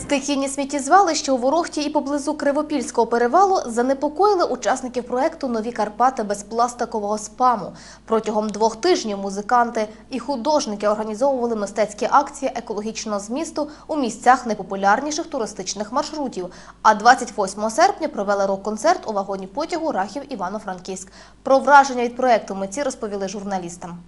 Стихійні сміттєзвалища у Ворохті і поблизу Кривопільського перевалу занепокоїли учасників проекту Нові Карпати без пластикового спаму. Протягом двох тижнів музиканти і художники організовували мистецькі акції екологічного змісту у місцях найпопулярніших туристичних маршрутів. А 28 серпня провели рок-концерт у вагоні потягу Рахів Івано-Франківськ. Про враження від проекту митці розповіли журналістам.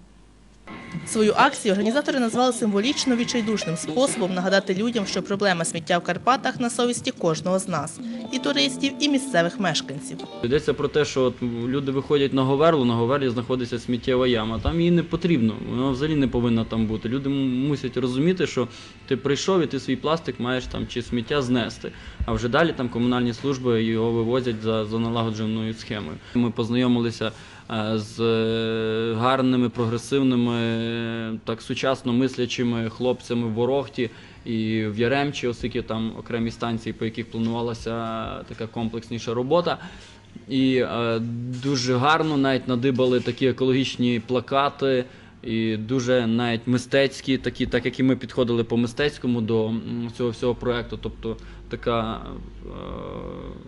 Свою акцію організатори назвали символічно відчайдушним способом нагадати людям, що проблема сміття в Карпатах на совісті кожного з нас – і туристів, і місцевих мешканців. Йдеться про те, що от люди виходять на Говерлу, на Говерлі знаходиться сміттєва яма. Там її не потрібно, вона взагалі не повинна там бути. Люди мусять розуміти, що ти прийшов і ти свій пластик маєш там чи сміття знести. А вже далі там комунальні служби його вивозять за, за налагодженою схемою. Ми познайомилися з е, гарними, прогресивними, е, так сучасно мислячими хлопцями в Ворохті і в Яремчі, оскільки там окремі станції, по яких планувалася така комплексніша робота. І е, дуже гарно навіть надибали такі екологічні плакати, і дуже навіть мистецькі, такі, так як і ми підходили по мистецькому до цього всього проекту. Тобто така е,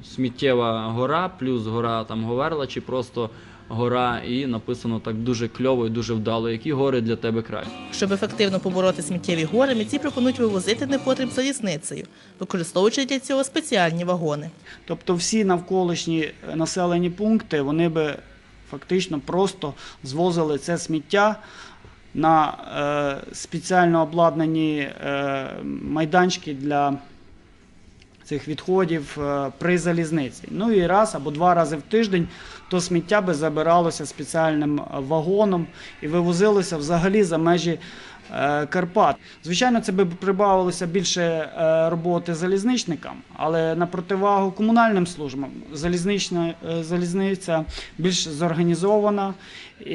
сміттєва гора, плюс гора там Говерла, чи просто гора, і написано так дуже кльово і дуже вдало, які гори для тебе краще. Щоб ефективно побороти сміттєві гори, митці пропонують вивозити непотріб залізницею, використовуючи для цього спеціальні вагони. Тобто всі навколишні е, населені пункти вони би фактично просто звозили це сміття на е, спеціально обладнані е, майданчики для цих відходів е, при залізниці. Ну і раз або два рази в тиждень то сміття би забиралося спеціальним е, вагоном і вивозилося взагалі за межі е, Карпат. Звичайно, це би прибавилося більше роботи залізничникам, але на противагу комунальним службам залізнична залізниця більш зорганізована і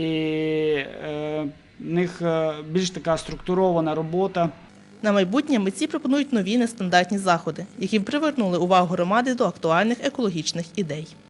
в них більш така структурована робота. На майбутнє митці пропонують нові нестандартні заходи, які привернули увагу громади до актуальних екологічних ідей.